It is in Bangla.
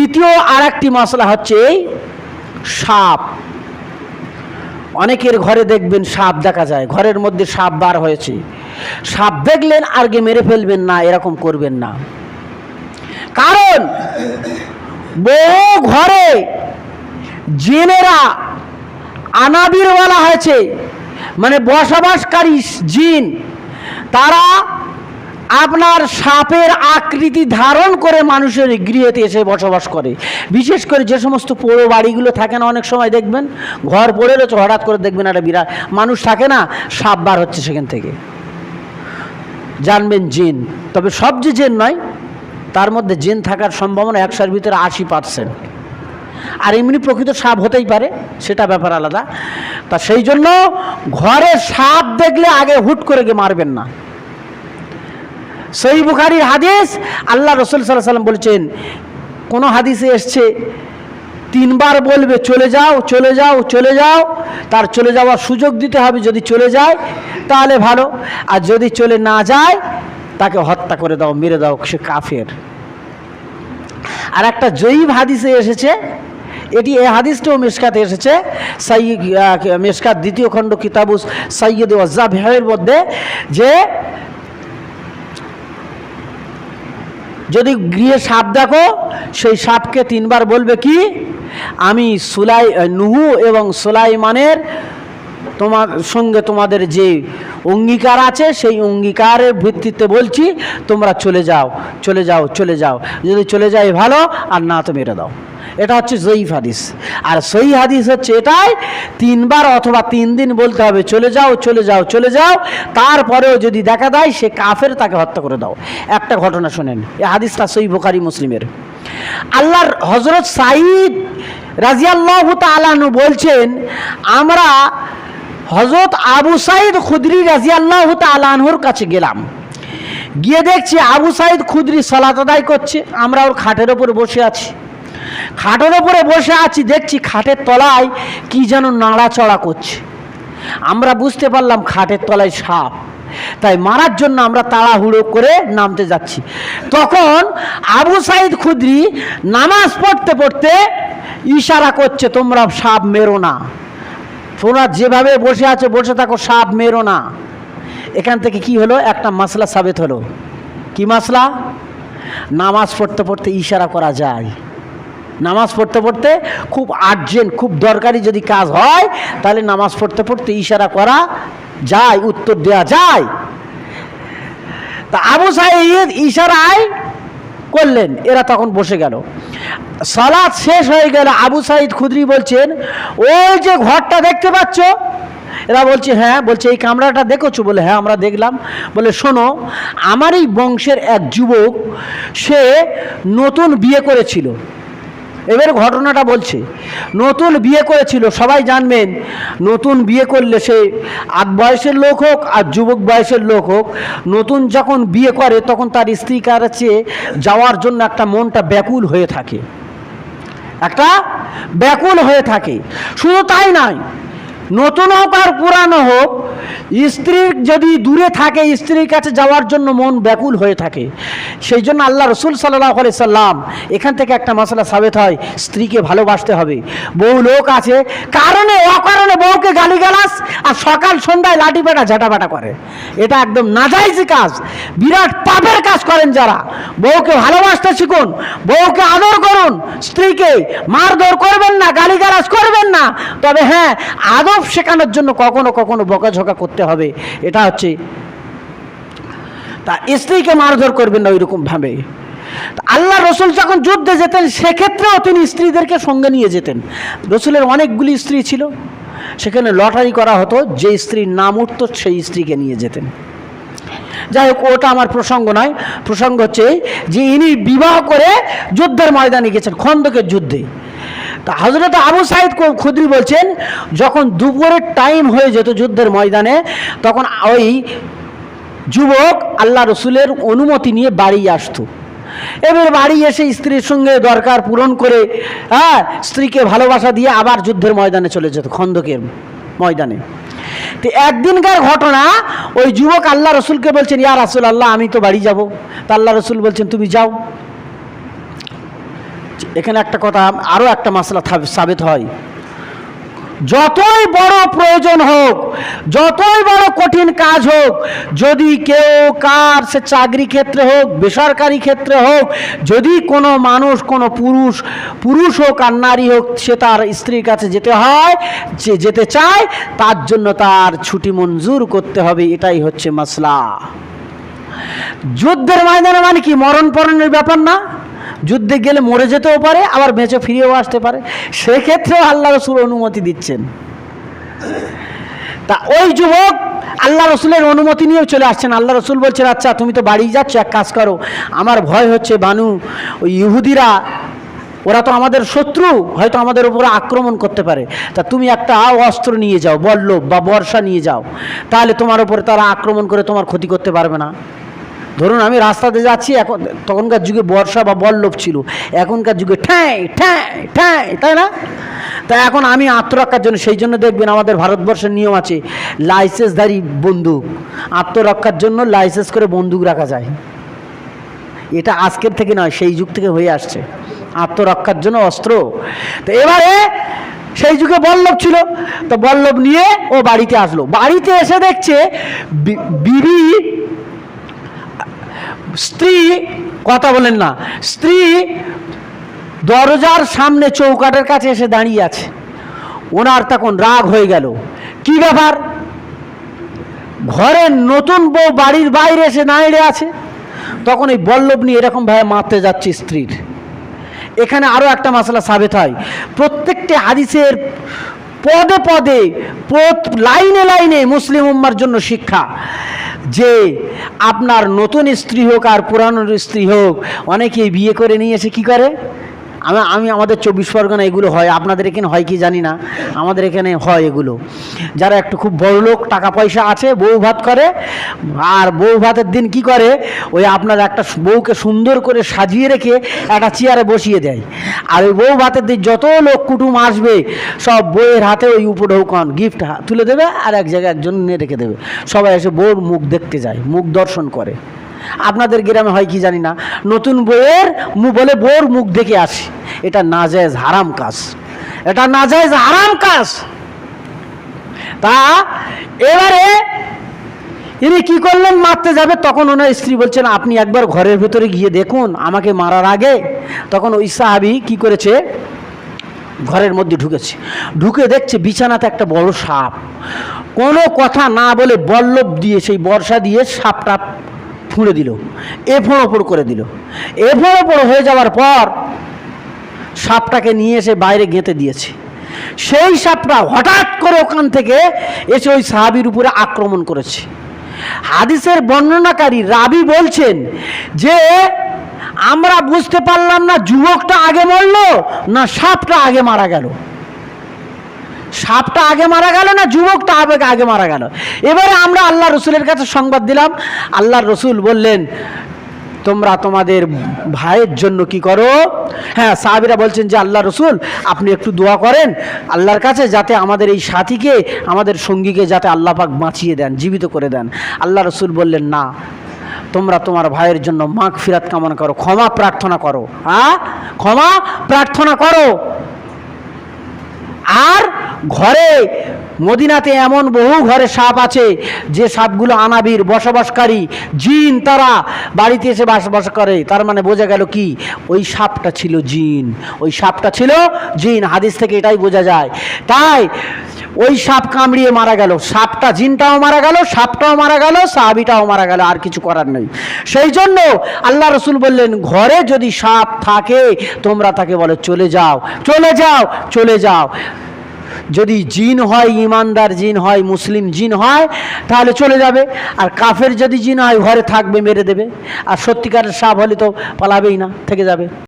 দ্বিতীয় আর একটি মশলা হচ্ছে সাপ। অনেকের ঘরে দেখবেন সাপ দেখা যায়, ঘরের মধ্যে সাপ বার হয়েছে। সাপ দেখলেন আর গিয়ে মেরে ফেলবেন না, এরকম করবেন না। কারণ, বহু ঘরে জিনেরা আনাবির বলা হয়েছে মানে বসবাসকারী জিন, তারা আপনার সাপের আকৃতি ধারণ করে মানুষের গৃহেতে এসে বসবাস করে। বিশেষ করে যে সমস্ত পোড়ো বাড়িগুলো থাকে না অনেক সময় দেখবেন, ঘর পড়ে রয়েছে, হঠাৎ করে দেখবেন একটা বিরাট, মানুষ থাকে না, সাপ বার হচ্ছে সেখান থেকে। জানবেন জিন, তবে সব যে জিন নয়, তার মধ্যে জেন থাকার সম্ভাবনা একশোর ভিতরে আশি পার্সেন্ট। আর এমনি প্রকৃত সাপ হতেই পারে, সেটা ব্যাপার আলাদা। তা সেই জন্য ঘরে সাপ দেখলে আগে হুট করে গিয়ে মারবেন না। সই বুখারির হাদিস, আল্লাহ রসুল সাল্লাহ সাল্লাম বলেছেন, কোনো হাদিসে এসছে, তিনবার বলবে, চলে যাও চলে যাও চলে যাও। তার চলে যাওয়ার সুযোগ দিতে হবে, যদি চলে যায়, তাহলে ভালো। আর যদি চলে না যায়, তাকে হত্যা করে দাও, মেরে দাও, সে কাফের। আর একটা জৈব হাদিসে এসেছে, এটি এই হাদিসটাও মেশকাতে এসেছে, সাই মেশকাত দ্বিতীয় খণ্ড কিতাবুস সৈয়দ ওয়াজ্জাব হের মধ্যে, যে যদি গৃহে সাপ দেখো, সেই সাপকে তিনবার বলবে কি? আমি সুলাই নুহু এবং সুলাইমানের তোমার সঙ্গে তোমাদের যে অঙ্গীকার আছে, সেই অঙ্গীকারের ভিত্তিতে বলছি, তোমরা চলে যাও চলে যাও চলে যাও। যদি চলে যাই ভালো, আর না তো মেরে দাও। এটা হচ্ছে জয়ীফ হাদিস। আর সই হাদিস হচ্ছে এটাই, তিনবার অথবা তিন দিন বলতে হবে, চলে যাও চলে যাও চলে যাও, তারপরেও যদি দেখা দেয়, সে কাফের তাকে হত্যা করে দাও। একটা ঘটনা শোনেন, এই হাদিসটা সই বোকারি মুসলিমের। আল্লাহর হজরত সাইদ রাজিয়াল্লাহ তালানু বলছেন, আমরা হজরত আবু সাইদ খুদরি রাজিয়াল্লাহ তালানহুর কাছে গেলাম। গিয়ে দেখছি আবু সাইদ খুদরি সালাত আদায় করছে, আমরা ওর খাটের ওপর বসে আছি। খাটের ওপরে বসে আছি, দেখছি খাটের তলায় কি যেন নাড়াচড়া করছে। আমরা বুঝতে পারলাম খাটের তলায় সাপ। তাই মারার জন্য আমরা তাড়াহুড়ো করে নামতে যাচ্ছি। তখন আবু সাইদ খুদ্রি নামাজ পড়তে পড়তে ইশারা করছে, তোমরা সাপ মেরো না। তোমরা যেভাবে বসে আছে, বসে থাকো, সাপ মেরো না। এখান থেকে কি হলো? একটা মাসলা সাবেত হলো। কি মাসলা? নামাজ পড়তে পড়তে ইশারা করা যায়। নামাজ পড়তে পড়তে খুব আর্জেন্ট খুব দরকারি যদি কাজ হয়, তাহলে নামাজ পড়তে পড়তে ইশারা করা যায়, উত্তর দেওয়া যায়। তা আবু সাইদ ইশারায় করলেন, এরা তখন বসে গেল। সালাদ শেষ হয়ে গেল, আবু সাইদ খুদরি বলছেন, ওই যে ঘরটা দেখতে পাচ্ছ? এরা বলছে হ্যাঁ বলছে, এই কামরাটা দেখেছ? বলে হ্যাঁ আমরা দেখলাম। বলে, শোনো, আমার এই বংশের এক যুবক, সে নতুন বিয়ে করেছিল। এবার ঘটনাটা বলছে। নতুন বিয়ে করেছিল, সবাই জানবেন, নতুন বিয়ে করলে সে আধ বয়সের লোক হোক আর যুবক বয়সের লোক হোক, নতুন যখন বিয়ে করে তখন তার স্ত্রী কাছে যাওয়ার জন্য একটা মনটা ব্যাকুল হয়ে থাকে। একটা ব্যাকুল হয়ে থাকে। শুধু তাই নয় নতুন হোক আর পুরানো হোক স্ত্রীর যদি দূরে থাকে, স্ত্রীর কাছে যাওয়ার জন্য মন ব্যাকুল হয়ে থাকে। সেই জন্য আল্লাহ রসুল সাল্লাহ আলি সাল্লাম এখান থেকে একটা মশলা সাবেত হয়, স্ত্রীকে ভালোবাসতে হবে। বহু লোক আছে, কারণে, অকারণে বউকে গালিগালাস আর সকাল সন্ধ্যায় লাঠি পেটা ঝাঁটাপাটা করে। এটা একদম নাজাইজি কাজ। বিরাট পাপের কাজ করেন যারা। বউকে ভালোবাসতে শিখুন, বউকে আদর করুন, স্ত্রীকে মারধর করবেন না, গালিগালাজ করবেন না। তবে হ্যাঁ আদব শেখানোর জন্য কখনো কখনো বকাঝকা করতে হবে, এটা হচ্ছে তা স্ত্রীকে মারধর করবেন না ওইরকম ভাবে। আল্লাহ রসুল যখন যুদ্ধে যেতেন, সেক্ষেত্রেও তিনি স্ত্রীদেরকে সঙ্গে নিয়ে যেতেন। রসুলের অনেকগুলি স্ত্রী ছিল, সেখানে লটারি করা হতো, যে স্ত্রীর নাম উঠত, সেই স্ত্রীকে নিয়ে যেতেন। যাই হোক, ওটা আমার প্রসঙ্গ নয়। প্রসঙ্গ হচ্ছে যে ইনি বিবাহ করে যুদ্ধের ময়দানে গেছেন, খন্দকের যুদ্ধে। তা হজরত আবু সাইদ খুদরি বলছেন, যখন দুপুরের টাইম হয়ে যেত যুদ্ধের ময়দানে, তখন ওই যুবক আল্লাহ রসুলের অনুমতি নিয়ে বাড়ি আসতো। এবার বাড়ি এসে স্ত্রীর সঙ্গে দরকার পূরণ করে হ্যাঁ স্ত্রীকে ভালোবাসা দিয়ে আবার যুদ্ধের ময়দানে চলে যেত, খন্দকের ময়দানে। তো একদিনকার ঘটনা, ওই যুবক আল্লাহ রসুলকে বলছেন, ইয়া রাসুল আল্লাহ আমি তো বাড়ি যাব। তা আল্লাহ রসুল বলছেন, তুমি যাও। এখানে একটা কথা আরও একটা মশলা সাবিত হয়। যতই বড় প্রয়োজন হোক, যতই বড় কঠিন কাজ হোক, যদি কেউ কার সে চাকরি ক্ষেত্রে হোক, বেসরকারি ক্ষেত্রে হোক, যদি কোনো মানুষ, কোনো পুরুষ পুরুষ হোক আর নারী হোক, সে তার স্ত্রীর কাছে যেতে হয়, যে যেতে চায়, তার জন্য তার ছুটি মঞ্জুর করতে হবে, এটাই হচ্ছে মশলা যুদ্ধের ময়দানে মানে কি? মরণ পরণের ব্যাপার না? যুদ্ধে গেলে মরে যেতেও পারে, আবার বেঁচে ফিরেও আসতে পারে। সেক্ষেত্রেও আল্লাহ রসুল অনুমতি দিচ্ছেন। তা ওই যুবক আল্লাহ রসুলের অনুমতি নিয়েও চলে আসছেন। আল্লাহ রসুল বলছেন আচ্ছা তুমি তো বাড়ি যাচ্ছ, এক কাজ করো। আমার ভয় হচ্ছে বানু, ওই ইহুদিরা, ওরা তো আমাদের শত্রু, হয়তো আমাদের উপরে আক্রমণ করতে পারে। তা তুমি একটা অস্ত্র নিয়ে যাও বল্লভ বা বর্ষা নিয়ে যাও। তাহলে তোমার উপরে তারা আক্রমণ করে তোমার ক্ষতি করতে পারবে না। ধরুন আমি রাস্তাতে যাচ্ছি, এখন তখনকার যুগে বর্ষা বা বল্লভ ছিল, এখনকার যুগে ঠ্যাঁ ঠ্যাঁ ঠ্যাঁ, তাই না? তা এখন আমি আত্মরক্ষার জন্য, সেই জন্য দেখবেন আমাদের ভারতবর্ষের নিয়ম আছে, লাইসেন্সধারী বন্দুক, আত্মরক্ষার জন্য লাইসেন্স করে বন্দুক রাখা যায়। এটা আজকের থেকে নয়, সেই যুগ থেকে হয়ে আসছে, আত্মরক্ষার জন্য অস্ত্র। তো এবারে সেই যুগে বল্লভ ছিল, তো বল্লভ নিয়ে ও বাড়িতে আসলো। বাড়িতে এসে দেখছে বিবি স্ত্রী, কথা বলেন না, স্ত্রী দরজার সামনে চৌকাটের কাছে এসে দাঁড়িয়ে আছে। ওনার তখন রাগ হয়ে গেল। কি ব্যাপার? ঘরের নতুন বউ বাড়ির বাইরে এসে দাঁড়িয়ে আছে। তখন এই বল্লভ নিয়ে এরকম ভাবে মারতে যাচ্ছে স্ত্রীর। এখানে আরও একটা মশলা সাবেত হয়। প্রত্যেকটি হাদিসের পদে পদে লাইনে লাইনে মুসলিম উম্মার জন্য শিক্ষা। যে আপনার নতুন স্ত্রী হোক আর পুরানো স্ত্রী হোক, অনেকেই বিয়ে করে নিয়েছে, কী করে? আমি আমি আমাদের চব্বিশ পরগনা এগুলো হয়, আপনাদের এখানে হয় কি জানি না, আমাদের এখানে হয় এগুলো। যারা একটু খুব বড় লোক, টাকা পয়সা আছে, বউ ভাত করে, আর বউ ভাতের দিন কি করে, ওই আপনার একটা বউকে সুন্দর করে সাজিয়ে রেখে একটা চেয়ারে বসিয়ে দেয়। আর ওই বউ ভাতের দিন যত লোক কুটুম আসবে, সব বউয়ের হাতে ওই উপঢৌকন গিফট তুলে দেবে, আর এক জায়গায় একজন নিয়ে রেখে দেবে। সবাই এসে বউর মুখ দেখতে যায়, মুখ দর্শন করে। আপনাদের গ্রামে হয় কি জানি না, নতুন মু, বলে বউর মুখ দেখে আসি। এটা নাজায়েজ হারাম কাজ। এটা নাজায়েজ হারাম কাজ। তা এবারে ইনি কি করলেন, মারতে যাবে, তখন ওনার স্ত্রী বলছেন, আপনি একবার ঘরের ভেতরে গিয়ে দেখুন, আমাকে মারার আগে। তখন ওই সাহাবি কি করেছে? ঘরের মধ্যে ঢুকেছে। ঢুকে দেখছে বিছানাতে একটা বড় সাপ। কোনো কথা না বলে বল্লভ দিয়ে, সেই বর্ষা দিয়ে সাপটা ফুঁড়ে দিল এ ফোঁড় ওপর করে দিল। এ ফোঁড় ওপর হয়ে যাওয়ার পর সাপটাকে নিয়ে এসে বাইরে গেঁথে দিয়েছে। সেই সাপটা হঠাৎ করে ওখান থেকে এসে ওই সাহাবির উপরে আক্রমণ করেছে। হাদিসের বর্ণনাকারী রাবি বলছেন যে, আমরা বুঝতে পারলাম না যুবকটা আগে মরলো না সাপটা আগে মারা গেল। সাপটা আগে মারা গেল না যুবকটা আবেগ আগে মারা গেল? এবারে আমরা আল্লাহ রসুলের কাছে সংবাদ দিলাম। আল্লাহ রসুল বললেন, তোমরা তোমাদের ভাইয়ের জন্য কি করো? হ্যাঁ সাহাবিরা বলছেন যে, আল্লাহ রসুল, আপনি একটু দোয়া করেন আল্লাহর কাছে যাতে আমাদের এই সাথীকে, আমাদের সঙ্গীকে যাতে আল্লাহ পাক বাঁচিয়ে দেন, জীবিত করে দেন। আল্লাহ রসুল বললেন, না, তোমরা তোমার ভাইয়ের জন্য মাগ ফিরাত কামনা করো, ক্ষমা প্রার্থনা করো। হ্যাঁ ক্ষমা প্রার্থনা করো। আর ঘরে, মদিনাতে এমন বহু ঘরে সাপ আছে, যে সাপগুলো আনাবির, বসবাসকারী জিন তারা বাড়িতে এসে বসবাস করে। তার মানে বোঝা গেল কি? ওই সাপটা ছিল জিন। ওই সাপটা ছিল জিন। হাদিস থেকে এটাই বোঝা যায়। তাই ওই সাপ কামড়িয়ে মারা গেল। সাপটা জিনটাও মারা গেল, সাপটাও মারা গেল, সাহাবিটাও মারা গেল, আর কিছু করার নেই। সেই জন্য আল্লাহ রসুল বললেন, ঘরে যদি সাপ থাকে, তোমরা তাকে বলে, চলে যাও চলে যাও চলে যাও। যদি জিন হয়, ইমানদার জিন হয়, মুসলিম জিন হয়, তাহলে চলে যাবে। আর কাফের যদি জিন হয়, ঘরে থাকবে, মেরে দেবে। আর সত্যিকারের সাপ হলে তো পালাবেই না, থেকে যাবে।